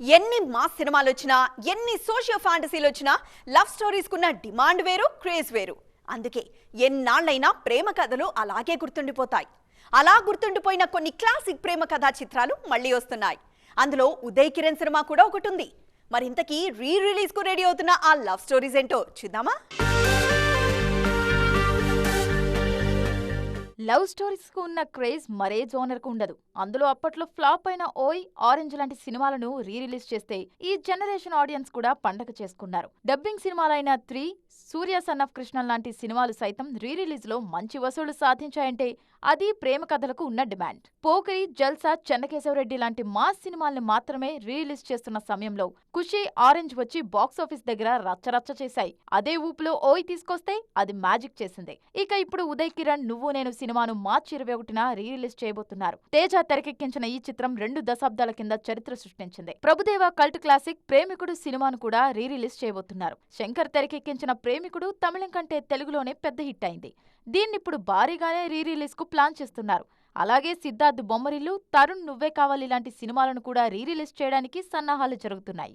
ఎన్ని మాస్ సినిమాలు వచ్చినా ఎన్ని సోషియో ఫ్యాంటసీలు వచ్చినా లవ్ స్టోరీస్కున్న డిమాండ్ వేరు క్రేజ్ వేరు. అందుకే ఎన్నాళ్ళైనా ప్రేమ కథలు అలాగే గుర్తుండిపోతాయి. అలా గుర్తుండిపోయిన కొన్ని క్లాసిక్ ప్రేమ కథా చిత్రాలు మళ్ళీ వస్తున్నాయి. అందులో ఉదయ్ కిరణ్ సినిమా కూడా ఒకటి ఉంది మరి ఇంతకీ రీ రిలీజ్కు రెడీ అవుతున్న ఆ లవ్ స్టోరీస్ ఏంటో చూద్దామా? లవ్ స్టోరీస్కు ఉన్న క్రేజ్ మరే జోనర్కు ఉండదు. అందులో అప్పట్లో ఫ్లాప్ అయిన ఓయ్ ఆరెంజ్ లాంటి సినిమాలను రీ రిలీజ్ చేస్తే ఈ జనరేషన్ ఆడియన్స్ కూడా పండగ చేసుకున్నారు. Dubbing సినిమాలైన three Surya son of Krishna లాంటి సినిమాలు సైతం రీ రిలీజ్లో మంచి వసూళ్ళు సాధించాయంటే అది ప్రేమ కథలకు ఉన్న డిమాండ్. పోకిరి జల్సా చెన్నకేశవరెడ్డి లాంటి మాస్ సినిమాల్ని మాత్రమే రీ రిలీజ్ చేస్తున్న సమయంలో ఖుషి ఆరెంజ్ వచ్చి బాక్సాఫీస్ దగ్గర రచ్చరచ్చ చేశాయి. అదే ఊపులో ఓయ్ తీసుకొస్తే అది మ్యాజిక్ చేసింది. ఇక ఇప్పుడు ఉదయ్ కిరణ్ నువ్వు నేను సినిమాను మార్చి ఇరవై ఒకటిన రీ రిలీజ్ చేయబోతున్నారు. తేజ తెరకెక్కించిన ఈ చిత్రం రెండు దశాబ్దాల కింద చరిత్ర సృష్టించింది. ప్రభుదేవ కల్ట్ క్లాసిక్ ప్రేమికుడు సినిమాను కూడా రీరిలీజ్ చేయబోతున్నారు. శంకర్ తెరకెక్కించిన ప్రేమికుడు తమిళం కంటే తెలుగులోనే పెద్ద హిట్ అయింది. దీన్నిప్పుడు భారీగానే రీరిలీజ్కు ప్లాన్ చేస్తున్నారు. అలాగే సిద్ధార్థ్ బొమ్మరిల్లు తరుణ్ నువ్వే కావాలి లాంటి సినిమాలను కూడా రీ రిలీజ్ చేయడానికి సన్నాహాలు జరుగుతున్నాయి.